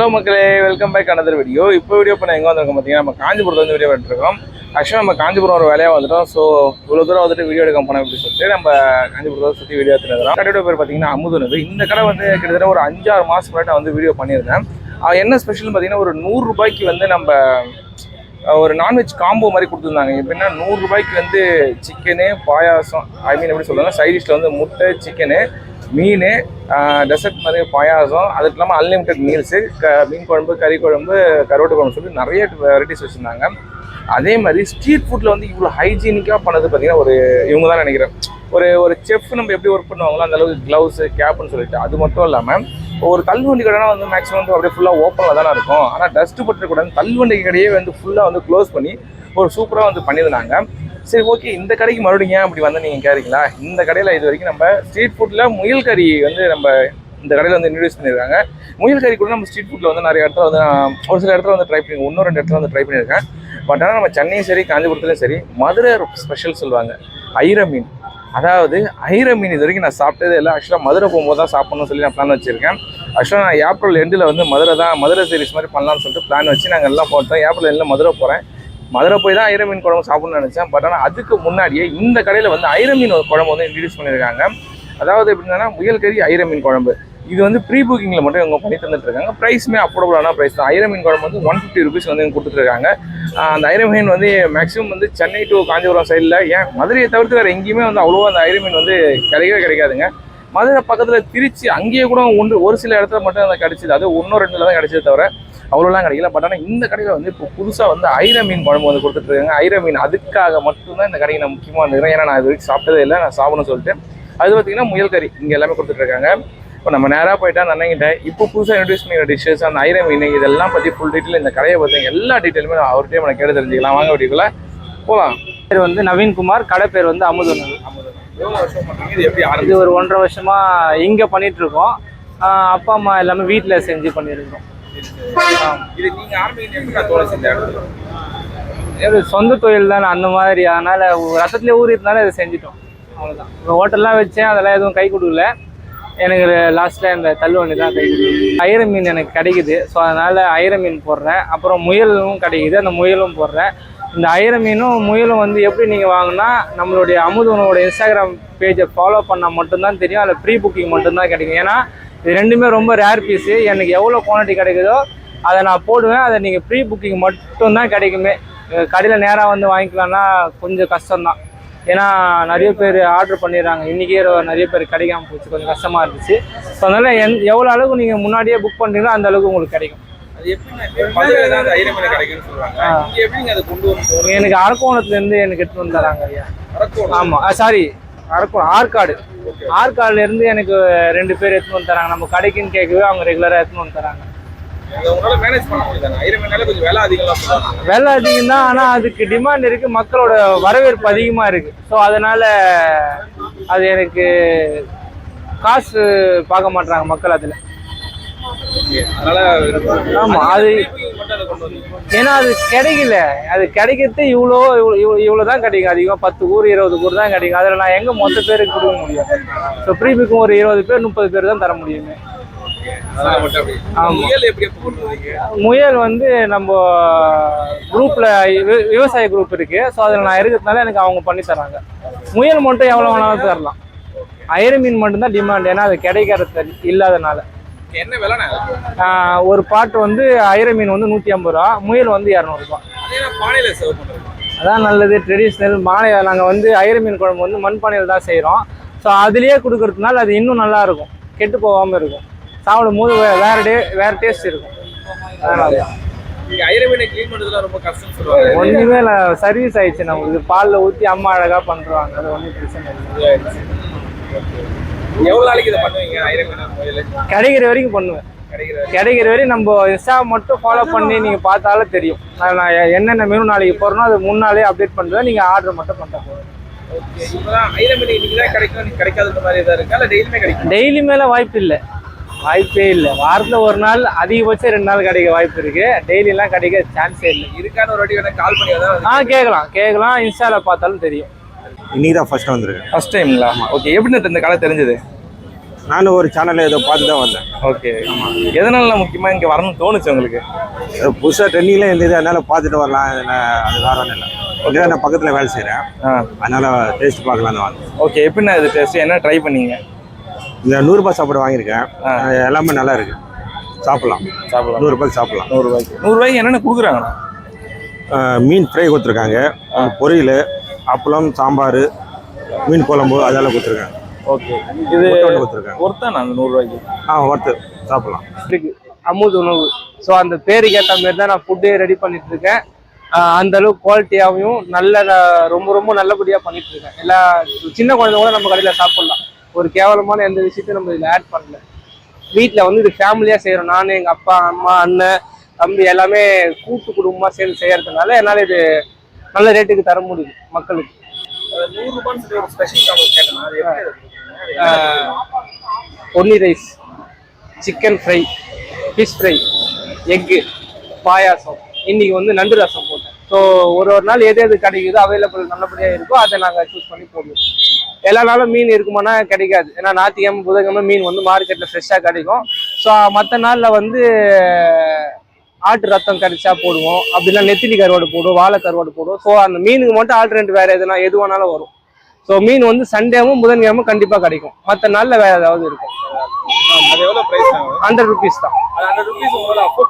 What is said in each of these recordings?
Hello மக்களே welcome back another video இப்போ video பண்ண எங்கே வந்திருக்கோம் பார்த்தீங்கன்னா நம்ம காஞ்சிபுரத்தில் வந்து வீடியோ எடுத்துருக்கோம். ஆக்சுவலாக நம்ம காஞ்சிபுரம் ஒரு வேலையாக வந்துட்டோம். ஸோ இவ்வளோ தூரம் வந்துட்டு வீடியோ எடுக்க போனோம் அப்படின்னு சொல்லிட்டு நம்ம காஞ்சிபுரத்தை சுற்றி வீடியோ எடுத்துருக்கோம் கடையோட பேர் பார்த்தீங்கன்னா அமுதுனது. இந்த கடை வந்து கிட்டத்தட்ட ஒரு அஞ்சாறு மாதம் முன்னாடி நான் வந்து வீடியோ பண்ணியிருந்தேன். அது என்ன ஸ்பெஷல்னு பார்த்தீங்கன்னா ஒரு நூறுரூபாய்க்கு வந்து நம்ம ஒரு நான்வெஜ் காம்போ மாதிரி கொடுத்துருந்தாங்க. எப்படின்னா நூறுரூபாய்க்கு வந்து சிக்கனு பாயாசம் ஐ மீன் எப்படி சொல்லுவாங்க சைடிஷில் வந்து முட்டை சிக்கனு மீன் டெசர்ட் மாதிரி பாயாசம் அதுக்கு இல்லாமல் அன்லிமிட்டெட் மீல்ஸு க மீன் குழம்பு கறி குழம்பு கருவாட்டு குழம்பு சொல்லி நிறைய வெரைட்டிஸ் வச்சுருந்தாங்க. அதே மாதிரி ஸ்ட்ரீட் ஃபுட்டில் வந்து இவ்வளோ ஹைஜீனிக்காக பண்ணது பார்த்தீங்கன்னா ஒரு இவங்க தான் நினைக்கிறேன். ஒரு ஒரு செஃப் நம்ம எப்படி ஒர்க் பண்ணுவாங்களோ அந்த அளவுக்கு க்ளவுஸு கேப்னு சொல்லிட்டு அது மட்டும் இல்லாமல் ஒரு தள்ளுவண்டி கடைனா வந்து மேக்ஸிமம் வந்து அப்படியே ஃபுல்லாக ஓப்பனில் தானே இருக்கும். ஆனால் டஸ்ட்டு பட்டுக்கூடாது தள்ளுவண்டி கடையே வந்து ஃபுல்லாக வந்து க்ளோஸ் பண்ணி ஒரு சூப்பராக வந்து பண்ணியிருந்தாங்க. சரி ஓகே இந்த கடைக்கு மறுபடியும் ஏன் அப்படி வந்து நீங்கள் கேட்குறீங்களா? இந்த கடையில் இது வரைக்கும் நம்ம ஸ்ட்ரீட் ஃபுட்டில் முயல் கறி வந்து நம்ம இந்த கடையில் வந்து இன்ட்ரடியூஸ் பண்ணியிருக்காங்க. முயல் கறி கூட நம்ம ஸ்ட்ரீட் ஃபுட்டில் வந்து நிறைய இடத்துல வந்து நான் ஒரு சில இடத்துல வந்து ட்ரை பண்ணி இன்னொரு ரெண்டு இடத்துல வந்து ட்ரை பண்ணியிருக்கேன். பட் ஆனால் நம்ம சென்னையும் சரி காஞ்சிபுரத்துலையும் சரி மதுரை ஸ்பெஷல் சொல்லுவாங்க. ஐர மீன். அதாவது ஐர மீன் இது வரைக்கும் நான் சாப்பிட்டதே இல்லை. ஆக்சுவலாக மதுரை போகும்போது தான் சாப்பிட்ணும்னு சொல்லி நான் பிளான் வச்சிருக்கேன். ஆக்சுவலாக நான் ஏப்ரல் எண்டில் வந்து மதுரை தான் மதுரை சீரிஸ் மாதிரி பண்ணலாம்னு சொல்லிட்டு பிளான் வச்சு நாங்கள் எல்லாம் போட்டோம் ஏப்ரல் எண்டில் மதுரை போகிறேன் மதுரை போய் தான் ஐர மீன் குழம்பு சாப்பிடணும்னு நினச்சேன். பட் ஆனால் அதுக்கு முன்னாடியே இந்த கடையில் வந்து ஐர மீன் குழம்பு வந்து இன்ட்ரடியூஸ் பண்ணியிருக்காங்க. அதாவது எப்படின்னா முயல் கறி ஐர மீன் குழம்பு. இது வந்து ப்ரீ புக்கிங்கில் மட்டும் இவங்க பண்ணி தந்துட்டுருக்காங்க. ப்ரைஸுமே அஃபோர்டபுளான ப்ரைஸ் தான். ஐர மீன் குழம்பு வந்து ஒன் ஃபிஃப்டி ருபீஸ் வந்து இவங்க கொடுத்துருக்காங்க அந்த ஐர மீன் வந்து மேக்ஸிமம் வந்து சென்னை டு காஞ்சிபுரம் சைடில் ஏன்? மதுரையை தவிர்த்து வேறு எங்கேயுமே வந்து அவ்வளோவா அந்த ஐர மீன் வந்து கிடைக்கவே கிடைக்காதுங்க. மதுரை பக்கத்தில் திருச்சி அங்கேயே கூட ஒன்று ஒரு சில இடத்துல மட்டும் அந்த கிடைச்சிது. அது ஒன்றும் ரெண்டில் தான் கிடச்சது தவிர அவ்வளோலாம் கிடைக்கல. பட் ஆனால் இந்த கடையில் வந்து இப்போ புதுசாக வந்து ஐர மீன் குழம்பு வந்து கொடுத்துட்ருக்காங்க. ஐர மீன் அதுக்காக மட்டும்தான் இந்த கடைக்கு நான் முக்கியமாக வந்துருக்கேன் ஏன்னா நான் இது வரைக்கும் சாப்பிட்டதே இல்லை. நான் சாப்பிடணும்னு சொல்லிட்டு. அது பார்த்தீங்கன்னா முயல் கறி. இங்கே எல்லாமே கொடுத்துட்ருக்காங்க. இப்போ நம்ம நேராக போயிட்டா அண்ணங்கிட்ட இப்போ புதுசாக இன்ட்ரடியூஸ் பண்ணிக்கிற டிஷ்ஷஸ் அந்த ஐர மீன் இதெல்லாம் பற்றி ஃபுல் டீட்டெயில் இந்த கடையை பற்றி எல்லா டீட்டெயிலுமே நான் அவர்கிட்டயே நம்ம கேட்டு தெரிஞ்சுக்கலாம். வாங்க வீட்டுக்குள்ள. போகலாம் பேர் வந்து நவீன்குமார் கடை பேர் வந்து அமுதன். பண்ணுறீங்க இது ஒரு ஒன்றரை வருஷமா இங்க பண்ணிட்டு இருக்கோம். ஆஹ் அப்பா அம்மா எல்லாமே வீட்ல செஞ்சு பண்ணியிருக்கோம் இது சொந்த தொழில் தானே அந்த மாதிரி. அதனால ரத்தத்திலே ஊறினால இதை செஞ்சுட்டோம். அவ்வளோதான் ஹோட்டல்லாம் வச்சேன் அதெல்லாம் எதுவும் கை கொடுக்கல. எனக்கு லாஸ்ட்டில் இந்த தள்ளுவண்டி தான் கை கொடுக்குது. ஐர மீன் எனக்கு கிடைக்குது. ஸோ அதனால் ஐர மீன் போடுறேன். அப்புறம் முயலும் கிடைக்குது. அந்த முயலும் போடுறேன். இந்த ஐர மீனும் முயலும் வந்து எப்படி நீங்கள் வாங்கினா நம்மளுடைய அமுதனோட இன்ஸ்டாகிராம் பேஜை ஃபாலோ பண்ணால் மட்டும்தான் தெரியும். அதில் ப்ரீ புக்கிங் மட்டும்தான் கிடைக்கும். ஏன்னா இது ரெண்டுமே ரொம்ப ரேர் பீஸு எனக்கு எவ்வளோ குவான்டிட்டி கிடைக்குதோ அதை நான் போடுவேன். அதை நீங்கள் ப்ரீ புக்கிங் மட்டும்தான் கிடைக்குமே. கடையில் நேராக வந்து வாங்கிக்கலாம்னா கொஞ்சம் கஷ்டம்தான். ஏன்னா நிறைய பேர் ஆர்டர் பண்ணிடுறாங்க. இன்றைக்கே நிறைய பேர் கிடைக்காம போச்சு. கொஞ்சம் கஷ்டமாக இருந்துச்சு. ஸோ அதனால் எந் எவ்வளோ அளவுக்கு நீங்கள் முன்னாடியே புக் பண்ணுறீங்களோ அந்த அளவுக்கு உங்களுக்கு கிடைக்கும். எனக்கு அரக்கோணத்துலேருந்து எனக்கு எடுத்துகிட்டு வந்து தராங்க ஐயா. ஆமாம் சாரி அரக்கோணம் ஆற்காடு. ஆற்காடுலேருந்து எனக்கு ரெண்டு பேர் எடுத்துன்னு வந்து தராங்க. நம்ம கடைக்குன்னு கேட்கவே அவங்க ரெகுலராக எடுத்துன்னு வந்து தராங்க. விலை அதிகம் தான் ஆனால் அதுக்கு டிமாண்ட் இருக்குது மக்களோட வரவேற்பு அதிகமாக இருக்குது ஸோ அதனால் அது எனக்கு காசு பார்க்க மாட்றாங்க மக்கள் அதில். அதனால ஆமா, அது- ஏன்னா அது கிடைக்கல. அது கிடைக்கிறது இவ்வளோ இவ்வளோ இவ்வளோ தான் கிடைக்கும். அதிகமாக பத்து ஊர் இருபது ஊர் தான் கிடைக்கும். அதில் நான் எங்கே மொத்த பேருக்கு கொடுக்க முடியும்? ஸோ ப்ரீமிக்கும் ஒரு இருபது பேர் முப்பது பேர் தான் தர முடியுமே. முயல் வந்து நம்ம குரூப்பில் விவசாய குரூப் இருக்குது ஸோ அதில் நான் இருக்கிறதுனால எனக்கு அவங்க பண்ணி தராங்க. முயல் மட்டும் எவ்வளோ வேணாலும் தரலாம். ஐர மீன் மட்டும்தான் டிமாண்ட் ஏன்னா அது கிடைக்கிறது இல்லாதனால. என்ன விலைண்ணா ஒரு பாட்டு வந்து ஐர மீன் வந்து நூற்றி ஐம்பது ரூபா முயல் வந்து இரநூறுபா பானையில சர்வ் பண்ணுறேன் அதான் நல்லது ட்ரெடிஷ்னல் மாலை நாங்கள் வந்து ஐர மீன் குழம்பு வந்து மண்பானையில் தான் செய்கிறோம் ஸோ அதுலேயே கொடுக்கறதுனால அது இன்னும் நல்லா இருக்கும் கெட்டு போகாமல் இருக்கும். சாப்பிடும் போது வேற டே வேற டேஸ்ட் இருக்கும். அதனால. ஒன்றுமே இல்லை சர்வீஸ் ஆயிடுச்சு நம்மளுக்கு பாலில் ஊற்றி அம்மா அழகாக பண்ணுறாங்க அது ஒன்றும் பிரச்சனை இல்லை. எவ்வளவு நாளைக்கு இதை பண்ணுவீங்க? ஐர மீன் முயல் கிடைக்கிற வரைக்கும் பண்ணுவேன். கிடைக்கிற வரையும் நம்ம இன்ஸ்டா மட்டும் ஃபாலோ பண்ணி நீங்கள் பார்த்தாலே தெரியும். நான் என்னென்ன மெனு நாளைக்கு போகிறனோ அது முன்னாலே அப்டேட் பண்ணுவேன் நீங்கள் ஆர்டர் மட்டும் பண்ண போதும் ஓகே இப்போதான் ஐர மீன் இன்னைக்கு தான் கிடைக்கும். நீங்க கிடைக்காத மாதிரி எதாவது இருக்கா? இல்லை டெய்லியுமே கிடைக்கும்? டெய்லி மேலே வாய்ப்பு இல்லை. வாய்ப்பே இல்லை. வாரத்தில் ஒரு நாள் அதிகபட்சம் ரெண்டு நாள் கிடைக்க வாய்ப்பு இருக்கு. டெய்லிலாம் கிடைக்க சான்ஸே இல்லை. இருக்கான்னு ஒரு வாட்டி கால் பண்ணி ஆ கேட்கலாம். கேட்கலாம். இன்ஸ்டாவில் பார்த்தாலும் தெரியும். இன்னைக்கு தான் ஃபர்ஸ்ட் வந்திருக்கேன். ஃபர்ஸ்ட் டைம்ங்களா ஓகே எப்படி இந்த கடை தெரிஞ்சது? நானும் ஒரு சேனலில் ஏதோ பார்த்து தான் வந்தேன் ஓகே எதனால முக்கியமாக இங்கே வரணும்னு தோணுச்சு உங்களுக்கு? புதுசாக ட்ரெண்டிங்கில் இருந்தது அதனால பார்த்துட்டு வரலாம். அது ஒன்றும் இல்லை. இங்கே நான் பக்கத்தில் வேலை செய்கிறேன் அதனால டேஸ்ட் பார்க்கலான்னு வந்தேன். ஓகே எப்படிண்ணா இது டேஸ்ட் என்ன ட்ரை பண்ணீங்க? இந்த நூறுரூபா சாப்பாடு வாங்கியிருக்கேன். எல்லாமே நல்லா இருக்கு. சாப்பிடலாம். சாப்பிடலாம். நூறுரூபாய்க்கு சாப்பிடலாம். நூறுரூவாய்க்கு நூறுரூவாய்க்கு என்னென்ன கொடுக்குறாங்கண்ணா மீன் ஃப்ரை கொடுத்துருக்காங்க. பொரியல் அப்பளம் சாம்பார் மீன் குழம்பு அதெல்லாம் கொடுத்துருக்காங்க ஓகே. இது கொடுத்துருக்காங்க ஒருத்தாண்ணா அந்த நூறுரூவாய்க்கு? ஆ ஒர்த்து சாப்பிடலாம். இருக்கு. அமுது உணவு. ஸோ அந்த பேருக்கு ஏற்ற மாதிரி தான் நான் ஃபுட்டே ரெடி பண்ணிட்டு இருக்கேன் அந்த அளவுக்கு குவாலிட்டியாகவும் நல்ல ரொம்ப ரொம்ப நல்லபடியாக பண்ணிட்டு இருக்கேன் எல்லா சின்ன குழந்தை கூட நம்ம கடையில் சாப்பிடலாம். ஒரு கேவலமான எந்த விஷயத்தையும் நம்ம இதில் ஆட் பண்ணல. வீட்டில் வந்து இது ஃபேமிலியாக செய்கிறோம் நான் எங்கள் அப்பா அம்மா அண்ணன் தம்பி எல்லாமே கூட்டு குடும்பமாக சேர்ந்து செய்யறதுனால என்னால் இது நல்ல ரேட்டுக்கு தர முடியுது மக்களுக்கு. சொல்லி ஒரு special Ponni rice chicken fry fish fry egg payasam. இன்னைக்கு வந்து நண்டு ரசம் போட்டேன். ஸோ ஒரு ஒரு நாள் எது எது கிடைக்குதோ அவைலபிள் நல்லபடியாக இருக்கோ அதை நாங்கள் சூஸ் பண்ணி போடுவோம். எல்லா நாளும் மீன் இருக்குமானா கிடைக்காது. ஏன்னா ஞாயிற்றுக்கிழமை புதன்கிழமை மீன் வந்து மார்க்கெட்டில் ஃப்ரெஷ்ஷாக கிடைக்கும். ஸோ மற்ற நாளில் வந்து ஆட்டு ரத்தம் கிடைச்சா போடுவோம். அப்படின்னா நெத்திலி கருவாடு போடுவோம் வாழை கருவாடு போடுவோம். ஸோ அந்த மீனுக்கு மட்டும் ஆல்டர்னேட் வேறு எதுனா எது வேணாலும் வரும். ஸோ மீன் வந்து சண்டேவும் புதன்கிழமை கண்டிப்பாக கிடைக்கும். மற்ற நாளில் வேறு ஏதாவது இருக்கும். ஹண்ட்ரட் ருபீஸ் தான்.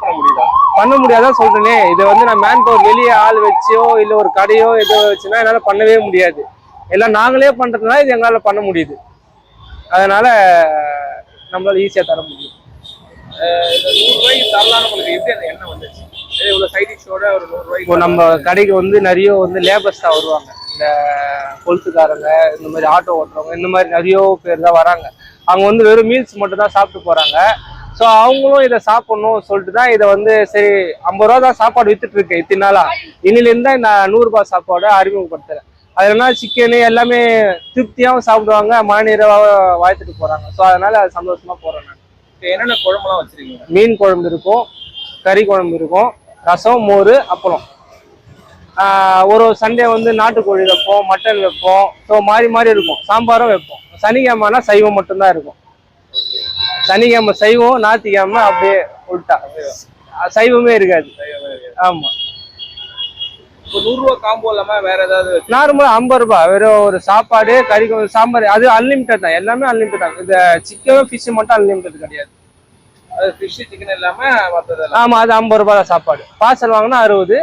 பண்ண முடியுதா? பண்ண முடியாதான் சொல்றேனே. இது வந்து நான் மேன் பவர் வெளியே ஆள் வச்சோ இல்லை ஒரு கடையோ ஏதோ வச்சுன்னா என்னால் பண்ணவே முடியாது. எல்லாம் நாங்களே பண்றதுனால இது எங்களால் பண்ண முடியுது. அதனால நம்மளால ஈஸியாக தர முடியும். இந்த நூறுரூவாய்க்கு தரலான்னு உங்களுக்கு எப்படி அந்த எண்ணம் வந்துச்சு? இவ்வளோ சைட் டிஷ்ஷோட ஒரு இப்போ நூறுரூவாய்க்கு நம்ம கடைக்கு வந்து நிறைய வந்து லேபர்ஸ் தான் வருவாங்க. இந்த கொளுத்துக்காரங்க இந்த மாதிரி ஆட்டோ ஓட்டுறவங்க இந்த மாதிரி நிறைய பேர் தான் வராங்க. அவங்க வந்து வெறும் மீல்ஸ் மட்டும் தான் சாப்பிட்டு போறாங்க. ஸோ அவங்களும் இதை சாப்பிடணும் சொல்லிட்டு தான் இதை வந்து சரி ஐம்பது ரூபா தான் சாப்பாடு வித்துட்டு இருக்கேன் இத்தனை நாளா. இன்னிலேருந்து தான் இந்த நூறுரூபா சாப்பாடை அறிமுகப்படுத்துறேன். அது என்ன சிக்கனு எல்லாமே திருப்தியாகவும் சாப்பிடுவாங்க மனநீரவாக வாழ்த்துட்டு போறாங்க. ஸோ அதனால அது சந்தோஷமா போறேன் நான். என்னென்ன குழம்புலாம் வச்சிருக்கீங்க? மீன் குழம்பு இருக்கும் கறி குழம்பு இருக்கும் ரசம் மோர் அப்புறம் ஒரு சண்டே வந்து நாட்டுக்கோழி வைப்போம் மட்டன் வைப்போம். ஸோ மாறி மாறி இருக்கும். சாம்பாரும் வைப்போம். சனிக்கிழமைனா சைவம் மட்டும்தான் இருக்கும். சனிக்கிழமை சைவம் ஞாயிற்றுக்கிழமை அப்படியே உள்டா சைவமே. இருக்காது. ஆமா. இப்போ நூறுரூவா காம்போ இல்லாமல் வேற ஏதாவது நார்மலாக ஐம்பது ரூபாய். வெறும் ஒரு சாப்பாடு கறி சாம்பார். அது அன்லிமிட்டட் தான். எல்லாமே அன்லிமிட்டட் தான். இந்த சிக்கனும் ஃபிஷ் மட்டும் அன்லிமிட்டட் கிடையாது. அது ஃபிஷ் சிக்கன் இல்லாமல் மற்றதெல்லாம் ஆமா அது ஐம்பது ரூபாய் தான் சாப்பாடு. பார்சல் வாங்கினா அறுபது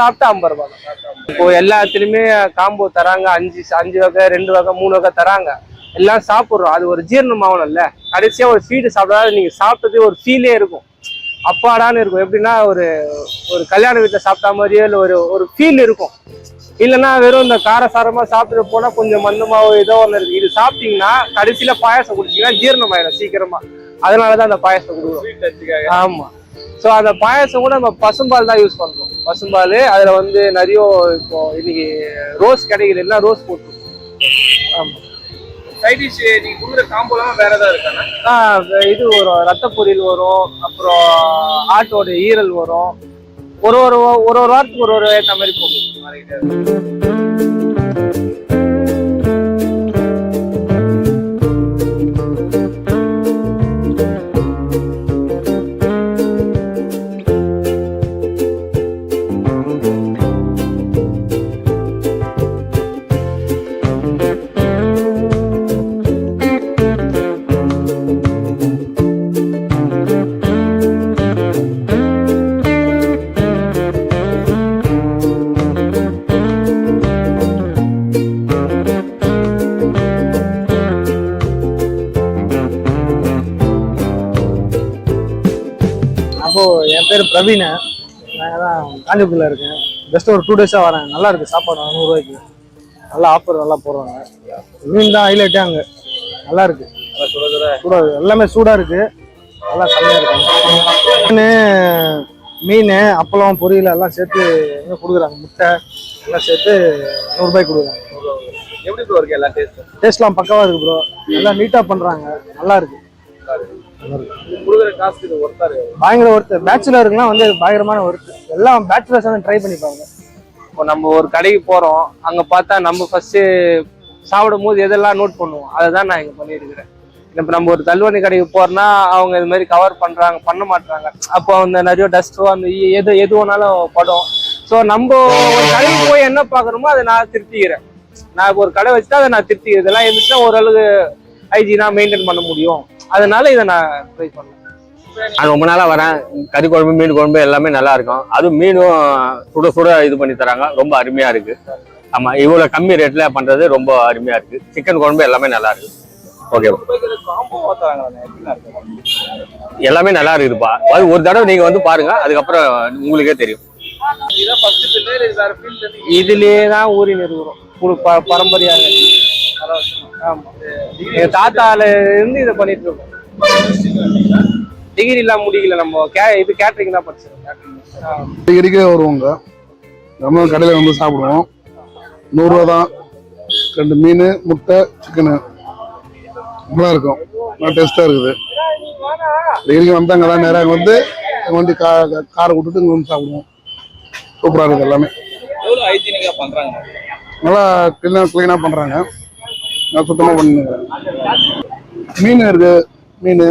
சாப்பிட்டா ஐம்பது ரூபாய் தான். இப்போ எல்லாத்துலயுமே காம்போ தராங்க. அஞ்சு அஞ்சு வகை ரெண்டு வகை மூணு வகை தராங்க. எல்லாம் சாப்பிட்றோம். அது ஒரு ஜீரணம் ஆகணும்ல கடைசியா ஒரு ஃபீடு சாப்பிடாத நீங்க சாப்பிட்டது ஒரு ஃபீலே இருக்கும். அப்பாடான்னு இருக்கும். எப்படின்னா ஒரு ஒரு கல்யாண வீட்டில் சாப்பிட்ட மாதிரியே இல்லை ஒரு ஒரு ஃபீல் இருக்கும். இல்லைன்னா வெறும் இந்த காரசாரமா சாப்பிட்டுட்டு போனா கொஞ்சம் மந்தமாவோ ஏதோ ஒன்று இருக்கு. இது சாப்பிட்டீங்கன்னா கடைசியில பாயாசம் குடிச்சீங்கன்னா ஜீரணம் ஆயிடும் சீக்கிரமா. அதனாலதான் அந்த பாயாசம் கொடுக்குறோம். ஸ்வீட் டச்சுக்காக ஆமா. ஸோ அந்த பாயாசம் கூட நம்ம பசும்பால் தான் யூஸ் பண்றோம். பசும்பால் அதுல வந்து நிறைய இப்போ இன்னைக்கு ரோஸ் கிடைக்குது எல்லாம் ரோஸ் போட்டு ஆமா. சைட் டிஷ் நீங்கள் கொடுக்குற காம்போ இல்லாமல் வேற ஏதாவது இருக்காண்ணா இது வரும் ரத்த பொரியல் வரும் அப்புறம் ஆட்டோட ஈரல் வரும். ஒரு ஒரு ஒரு ஒரு வாரத்துக்கு ஒரு ஒரு ஏற்ற மாதிரி போகும். பிரவீன் நாங்கள் தான் காஞ்சிபுரத்தில் இருக்கேன். ஜஸ்ட் ஒரு டூ டேஸாக வரேன். நல்லா இருக்கு சாப்பாடு நூறுரூவாய்க்கு. நல்லா ஆஃபர் நல்லா போடுறாங்க. மீன் தான் ஹைலைட்டே அங்கே. நல்லா இருக்கு. சூடாக எல்லாமே சூடாக இருக்கு. நல்லா செம்மையாக இருக்கு. மீன் மீன் அப்பளம் பொரியல் எல்லாம் சேர்த்து இன்னும் கொடுக்குறாங்க? முட்டை எல்லாம் சேர்த்து நூறுரூபாய்க்கு கொடுக்குறாங்க. எப்படி ப்ரோ இருக்கு எல்லா டேஸ்ட்டும் டேஸ்ட்லாம் பக்காவாக இருக்கு ப்ரோ எல்லாம் நீட்டாக பண்ணுறாங்க நல்லா இருக்கு. பயங்கர ஒருத்தர் பேச்சுலருக்குலாம் வந்து பயங்கரமான ஒருத்தர் எல்லாம் பேச்சுலர்ஸ் வந்து ட்ரை பண்ணிப்பாங்க. இப்போ நம்ம ஒரு கடைக்கு போகிறோம் அங்கே பார்த்தா நம்ம ஃபஸ்ட்டு சாப்பிடும் போது எதெல்லாம் நோட் பண்ணுவோம். அதை தான் நான் இங்கே பண்ணியிருக்கிறேன். இப்போ நம்ம ஒரு தள்ளுவண்டி கடைக்கு போறோம்னா அவங்க இது மாதிரி கவர் பண்ணுறாங்க பண்ண மாட்டாங்க அப்போ அந்த நிறைய டஸ்ட்டோ அந்த எது எது வேணாலும் படும். ஸோ நம்ம ஒரு கடைக்கு போய் என்ன பார்க்குறோமோ அதை நான் திருத்திக்கிறேன். நான் இப்போ ஒரு கடை வச்சுட்டா அதை நான் திருப்திக்கிறேன் இதெல்லாம் இருந்துச்சுன்னா ஓரளவுக்கு ஹைஜீனாக மெயின்டைன் பண்ண முடியும். அதனால இதை நான் ட்ரை பண்ணேன். நான் ரொம்ப நாளாக வரேன். கறி குழம்பு மீன் குழம்பு எல்லாமே நல்லா இருக்கும். அதுவும் மீனும் சுட சுட இது பண்ணி தராங்க. ரொம்ப அருமையா இருக்கு. ஆமா இவ்வளோ கம்மி ரேட்ல பண்றது ரொம்ப அருமையா இருக்கு. சிக்கன் குழம்பு எல்லாமே நல்லா இருக்கு. ஓகே எல்லாமே நல்லா இருக்குதுப்பா. அது ஒரு தடவை நீங்க வந்து பாருங்க. அதுக்கப்புறம் உங்களுக்கே தெரியும். இதுலயே தான் ஊறி ப பரம்பரையாக. ஆமா. எங்க தாத்தால இருந்து இதை பண்ணிட்டு இருக்கோம். டிகிரி எல்லாம் முடிக்கல நம்ம. கே இது கேட்டரிங் தான் படிச்சிருக்கோம். அடிக்கடிக்கே வருவாங்க. நம்ம கடையில் வந்து சாப்பிடுவோம். நூறுரூவா தான். ரெண்டு மீன் முட்டை சிக்கனு நல்லா இருக்கும். நல்லா டேஸ்ட்டாக இருக்குது. டெய்லிக்கு வந்தாங்க தான் நேராக வந்து வண்டி கா கா- காரை விட்டுட்டு இங்கே வந்து சாப்பிடுவோம். சூப்பராக இருக்குது எல்லாமே. நல்லா க்ளீனாக க்ளீனாக பண்ணுறாங்க நல்லா சுத்தமாக பண்ணுங்க மீன் இருக்குது மீன்.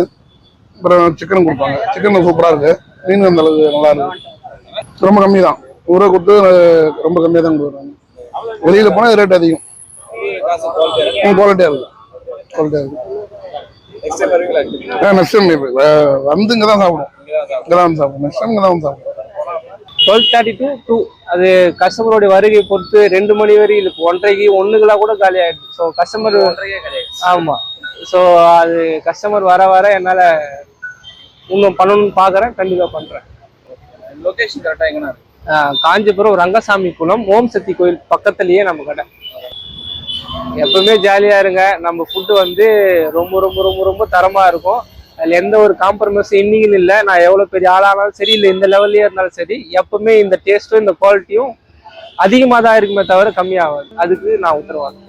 அப்புறம் சிக்கன் கொடுப்பாங்க. சிக்கன் சூப்பராக இருக்குது மீன் அந்த அளவுக்கு நல்லா இருக்கு. ரொம்ப கம்மி தான் ஊரை கொடுத்து ரொம்ப கம்மியாக தான் கொடுக்குறாங்க. வெளியில் போனால் ரேட் அதிகம். குவாலிட்டியாக இருக்குது குவாலிட்டியாக இருக்குது நெக்ஸ்ட் டைம் வந்து இங்கே தான் சாப்பிடுவோம் இங்கே தான் வந்து சாப்பிடுவோம். நெக்ஸ்ட் டைம் இங்கே தான் வந்து சாப்பிடுவோம். டுவெல் தேர்ட்டி டு டூ அது கஸ்டமருடைய வருகை பொறுத்து ரெண்டு மணி வரை இருக்கு. ஒன்றரைக்கு ஒண்ணுக்கெல்லாம் கூட காலி ஆயிடுது. ஸோ கஸ்டமர் ஆமா. ஸோ அது கஸ்டமர் வர வர என்னால இன்னும் பண்ணணும்னு பார்க்குறேன் கண்டிப்பா பண்றேன். லொகேஷன் கரெக்டாக எங்கன்னா காஞ்சிபுரம் ரங்கசாமி குளம் ஓம் சக்தி கோயில் பக்கத்துலயே நம்ம கடை. எப்பவுமே ஜாலியா இருங்க. நம்ம ஃபுட்டு வந்து ரொம்ப ரொம்ப ரொம்ப ரொம்ப தரமா இருக்கும். அதில் எந்த ஒரு காம்ப்ரமைஸும் இன்னைக்குன்னு இல்லை. நான் எவ்வளோ பெரிய ஆளானாலும் சரி இல்லை இந்த லெவல்லையே இருந்தாலும் சரி எப்பவுமே இந்த டேஸ்ட்டும் இந்த குவாலிட்டியும் அதிகமாக தான் இருக்குமே தவிர கம்மியாகாது. அதுக்கு நான் உத்தரவாதம்.